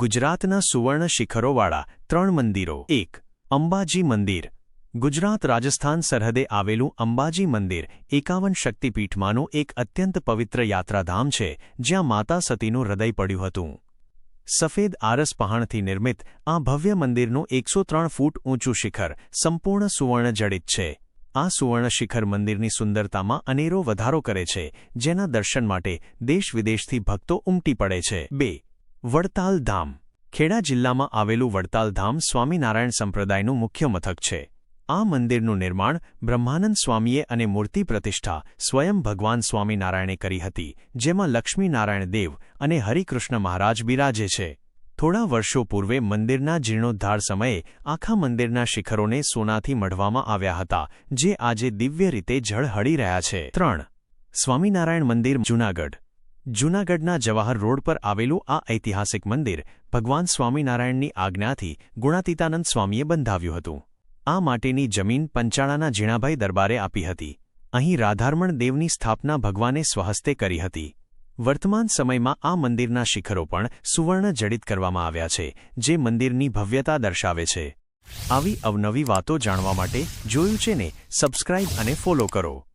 ગુજરાતના સુવર્ણ શિખરોવાળા ત્રણ મંદિરો. એક, અંબાજી મંદિર. ગુજરાત રાજસ્થાન સરહદે આવેલું અંબાજી મંદિર એકાવન શક્તિપીઠમાંનું એક અત્યંત પવિત્ર યાત્રાધામ છે, જ્યાં માતા સતીનું હૃદય પડ્યું હતું. સફેદ આરસ પહાણથી નિર્મિત આ ભવ્ય મંદિરનું એકસો ત્રણ ફૂટ ઊંચું શિખર સંપૂર્ણ સુવર્ણ જડિત છે. આ સુવર્ણ શિખર મંદિરની સુંદરતામાં અનેરો વધારો કરે છે, જેના દર્શન માટે દેશ વિદેશથી ભક્તો ઉમટી પડે છે. બે વડતાલ ધામ. ખેડા જિલ્લામાં આવેલું વડતાલ ધામ સ્વામિનારાયણ સંપ્રદાયનું મુખ્ય મથક છે. આ મંદિરનું નિર્માણ બ્રહ્માનંદ સ્વામીએ અને મૂર્તિ પ્રતિષ્ઠા સ્વયં ભગવાન સ્વામિનારાયણે કરી હતી, જેમાં લક્ષ્મીનારાયણ દેવ અને હરિકૃષ્ણ મહારાજ બિરાજે છે. થોડા વર્ષો પૂર્વે મંદિરના જીર્ણોદ્ધાર સમયે આખા મંદિરના શિખરોને સોનાથી મઢવામાં આવ્યા હતા, જે આજે દિવ્ય રીતે ઝળહળી રહ્યા છે. ત્રણ. સ્વામિનારાયણ મંદિર જૂનાગઢ. જૂનાગઢના જવાહર રોડ પર આવેલું આ ઐતિહાસિક મંદિર ભગવાન સ્વામિનારાયણની આજ્ઞાથી ગુણાતીતાનંદ સ્વામીએ બંધાવ્યું હતું. આ માટેની જમીન પંચાળાના ઝીણાભાઈ દરબારે આપી હતી. અહીં રાધારમણ દેવની સ્થાપના ભગવાને સ્વહસ્તે કરી હતી. વર્તમાન સમયમાં આ મંદિરના શિખરો પણ સુવર્ણ જડિત કરવામાં આવ્યા છે, જે મંદિરની ભવ્યતા દર્શાવે છે. આવી અવનવી વાતો જાણવા માટે જોયું છે ને, સબસ્ક્રાઇબ અને ફોલો કરો.